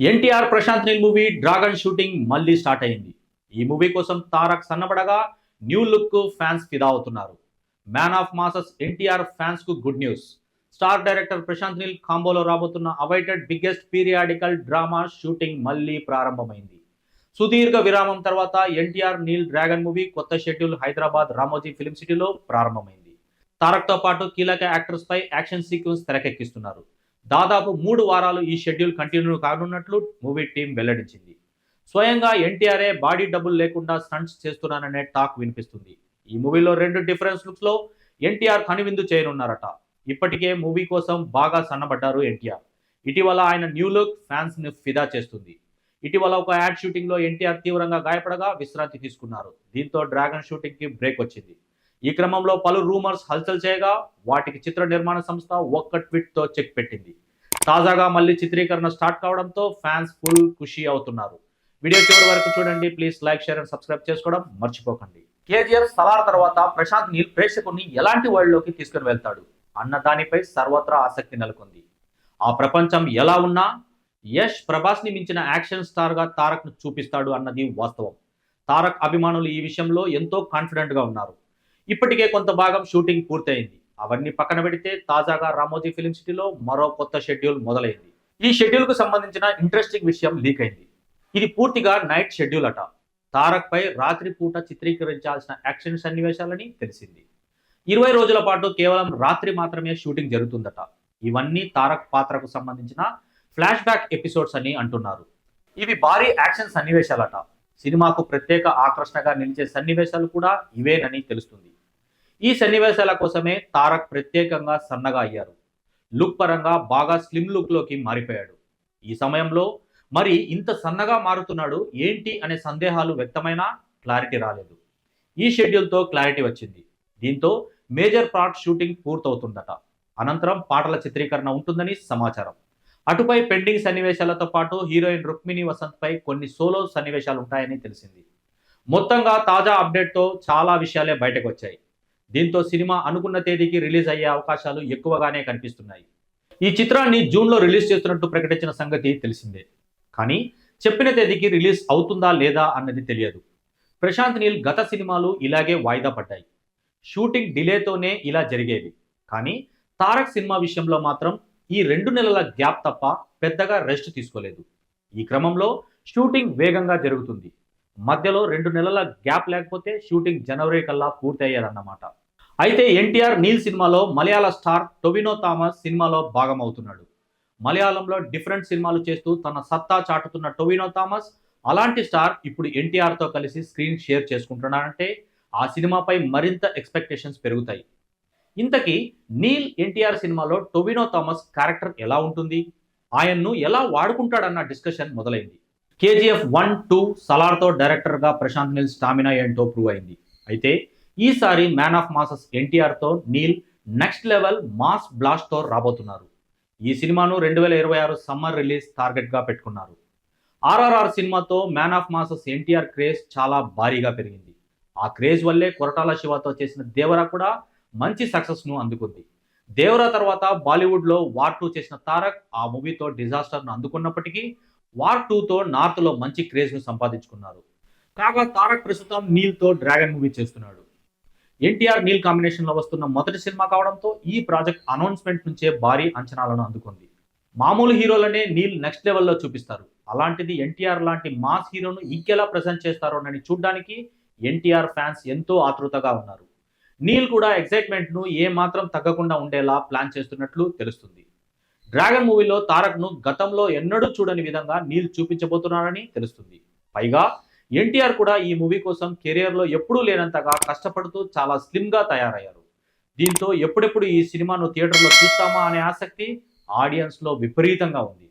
NTR Prashanth Neel movie Dragon shooting మళ్ళీ start అయింది. ఈ మూవీ కోసం తారక్ సన్నబడగా న్యూ లుక్ ఫ్యాన్స్ ఫిదా అవుతున్నారు man of masses NTR ఫ్యాన్స్కు good news. Star director Prashanth Neel కాంబోలో రాబోతున్న awaited biggest periodical drama shooting మళ్ళీ ప్రారంభమైంది. సుదీర్ఘ విరామం తర్వాత ఎన్టీఆర్ నీల్ డ్రాగన్ మూవీ కొత్త షెడ్యూల్ హైదరాబాద్ రామోజీ ఫిలిం సిటీలో ప్రారంభమైంది. తారక్తో పాటు కీలక యాక్టర్స్ పై యాక్షన్ సీక్వెన్స్ తెరకెక్కిస్తున్నారు. దాదాపు మూడు వారాలు ఈ షెడ్యూల్ కంటిన్యూ కానున్నట్లు మూవీ టీం వెల్లడించింది. స్వయంగా ఎన్టీఆర్ఏ బాడీ డబుల్ లేకుండా స్టంట్స్ చేస్తున్నాననే టాక్ వినిపిస్తుంది. ఈ మూవీలో రెండు డిఫరెన్స్ లుక్స్లో ఎన్టీఆర్ కనువిందు చేయనున్నారట. ఇప్పటికే మూవీ కోసం బాగా సన్నబడ్డారు ఎన్టీఆర్. ఇటీవల ఆయన న్యూ లుక్ ఫ్యాన్స్ని ఫిదా చేస్తుంది. ఇటీవల ఒక యాడ్ షూటింగ్లో ఎన్టీఆర్ తీవ్రంగా గాయపడగా విశ్రాంతి తీసుకున్నారు. దీంతో డ్రాగన్ షూటింగ్కి బ్రేక్ వచ్చింది. ఈ క్రమంలో పలు రూమర్స్ హల్చల్ చేయగా వాటికి చిత్ర నిర్మాణ సంస్థ ఒక్క ట్వీట్తో చెక్ పెట్టింది. తాజాగా మళ్ళీ చిత్రీకరణ స్టార్ట్ కావడంతో ఫ్యాన్స్ ఫుల్ ఖుషి అవుతున్నారు. వీడియో చివరి వరకు చూడండి. Please like share and subscribe చేసుకోవడం మర్చిపోకండి. కేజీఎఫ్ సలార్ తర్వాత ప్రశాంత్ నీల్ ప్రేక్షకుని ఎలాంటి వరల్డ్లోకి తీసుకుని వెళ్తాడు అన్న దానిపై సర్వత్రా ఆసక్తి నెలకొంది. ఆ ప్రపంచం ఎలా ఉన్నా యష్ ప్రభాస్ని మించిన యాక్షన్ స్టార్గా తారక్ను చూపిస్తాడు అన్నది వాస్తవం. తారక్ అభిమానులు ఈ విషయంలో ఎంతో కాన్ఫిడెంట్గా ఉన్నారు. ఇప్పటికే కొంత భాగం షూటింగ్ పూర్తయింది. అవన్నీ పక్కన పెడితే తాజాగా రామోజీ ఫిలిం సిటీలో మరో కొత్త షెడ్యూల్ మొదలైంది. ఈ షెడ్యూల్కు సంబంధించిన ఇంట్రెస్టింగ్ విషయం లీక్ అయింది. ఇది పూర్తిగా నైట్ షెడ్యూల్ అట. తారక్ పై రాత్రి పూట చిత్రీకరించాల్సిన యాక్షన్ సన్నివేశాలని తెలిసింది. ఇరవై రోజుల పాటు కేవలం రాత్రి మాత్రమే షూటింగ్ జరుగుతుందట. ఇవన్నీ తారక్ పాత్రకు సంబంధించిన ఫ్లాష్ బ్యాక్ ఎపిసోడ్స్ అని అంటున్నారు. ఇవి భారీ యాక్షన్ సన్నివేశాలట. సినిమాకు ప్రత్యేక ఆకర్షణగా నిలిచే సన్నివేశాలు కూడా ఇవేనని తెలుస్తుంది. ఈ సన్నివేశాల కోసమే తారక్ ప్రత్యేకంగా సన్నగా అయ్యారు. లుక్ పరంగా బాగా స్లిమ్ లుక్లోకి మారిపోయాడు. ఈ సమయంలో మరి ఇంత సన్నగా మారుతున్నాడు ఏంటి అనే సందేహాలు వ్యక్తమైనా క్లారిటీ రాలేదు. ఈ షెడ్యూల్తో క్లారిటీ వచ్చింది. దీంతో మేజర్ పార్ట్ షూటింగ్ పూర్తవుతుందట. అనంతరం పాటల చిత్రీకరణ ఉంటుందని సమాచారం. అటుపై పెండింగ్ సన్నివేశాలతో పాటు హీరోయిన్ రుక్మిణి వసంత్పై కొన్ని సోలో సన్నివేశాలు ఉంటాయని తెలిసింది. మొత్తంగా తాజా అప్డేట్తో చాలా విషయాలే బయటకు వచ్చాయి దీంతో సినిమా అనుకున్న తేదీకి రిలీజ్ అయ్యే అవకాశాలు ఎక్కువగానే కనిపిస్తున్నాయి. ఈ చిత్రాన్ని జూన్లో రిలీజ్ చేస్తున్నట్టు ప్రకటించిన సంగతి తెలిసిందే. కానీ చెప్పిన తేదీకి రిలీజ్ అవుతుందా లేదా అన్నది తెలియదు. ప్రశాంత్ నీల్ గత సినిమాలు ఇలాగే వాయిదా పడ్డాయి. షూటింగ్ డిలేతోనే ఇలా జరిగేవి కానీ తారక్ సినిమా విషయంలో మాత్రం ఈ రెండు నెలల గ్యాప్ తప్ప పెద్దగా రెస్ట్ తీసుకోలేదు. ఈ క్రమంలో షూటింగ్ వేగంగా జరుగుతుంది. మధ్యలో రెండు నెలల గ్యాప్ లేకపోతే షూటింగ్ జనవరి కల్లా పూర్తయ్యేదన్నమాట. అయితే ఎన్టీఆర్ నీల్ సినిమాలో మలయాళ స్టార్ టొవినో థామస్ సినిమాలో భాగమవుతున్నాడు. మలయాళంలో డిఫరెంట్ సినిమాలు చేస్తూ తన సత్తా చాటుతున్న టొవినో థామస్ అలాంటి స్టార్ ఇప్పుడు ఎన్టీఆర్తో కలిసి స్క్రీన్ షేర్ చేసుకుంటున్నాడంటే ఆ సినిమాపై మరింత ఎక్స్పెక్టేషన్స్ పెరుగుతాయి. ఇంతకీ నీల్ ఎన్టీఆర్ సినిమాలో టొవినో థామస్ క్యారెక్టర్ ఎలా ఉంటుంది? ఆయన్ను ఎలా వాడుకుంటాడన్న డిస్కషన్ మొదలైంది. కేజీఎఫ్ వన్ టూ సలార్తో డైరెక్టర్గా ప్రశాంత్ నీల్ స్టామినా ఏంటో ప్రూవ్ అయింది. అయితే ఈసారి మ్యాన్ ఆఫ్ మాసస్ ఎన్టీఆర్తో నీల్ నెక్స్ట్ లెవెల్ మాస్ బ్లాస్ట్తో రాబోతున్నారు. ఈ సినిమాను రెండు వేల ఇరవై ఆరు సమ్మర్ రిలీజ్ టార్గెట్గా పెట్టుకున్నారు. ఆర్ఆర్ఆర్ సినిమాతో man of masses NTR craze చాలా భారీగా పెరిగింది. ఆ క్రేజ్ వల్లే కొరటాల శివతో చేసిన దేవరా కూడా మంచి సక్సెస్ను అందుకుంది. దేవరా తర్వాత బాలీవుడ్లో వార్ టూ చేసిన తారక్ ఆ మూవీతో డిజాస్టర్ను అందుకున్నప్పటికీ వార్ టూతో నార్త్లో మంచి క్రేజ్ను సంపాదించుకున్నారు. కాగా తారక్ ప్రస్తుతం నీల్తో డ్రాగన్ మూవీ చేస్తున్నాడు. ఎన్టీఆర్ నీల్ కాంబినేషన్లో వస్తున్న మొదటి సినిమా కావడంతో ఈ ప్రాజెక్ట్ అనౌన్స్మెంట్ నుంచే భారీ అంచనాలను అందుకుంది. మామూలు హీరోలనే నీల్ నెక్స్ట్ లెవెల్లో చూపిస్తారు. అలాంటిది ఎన్టీఆర్ లాంటి మాస్ హీరోను ఇంకెలా ప్రజెంట్ చేస్తారోనని చూడ్డానికి ఎన్టీఆర్ ఫ్యాన్స్ ఎంతో ఆతృతగా ఉన్నారు. నీల్ కూడా ఎక్సైట్మెంట్ను ఏ మాత్రం తగ్గకుండా ఉండేలా ప్లాన్ చేస్తున్నట్లు తెలుస్తుంది. డ్రాగన్ మూవీలో తారక్ను గతంలో ఎన్నడూ చూడని విధంగా నీల్ చూపించబోతున్నారని తెలుస్తుంది. పైగా ఎన్టీఆర్ కూడా ఈ మూవీ కోసం కెరియర్లో ఎప్పుడూ లేనంతగా కష్టపడుతూ చాలా స్లిమ్గా తయారయ్యారు. దీంతో ఎప్పుడెప్పుడు ఈ సినిమాను థియేటర్లో చూస్తామా అనే ఆసక్తి ఆడియన్స్లో విపరీతంగా ఉంది.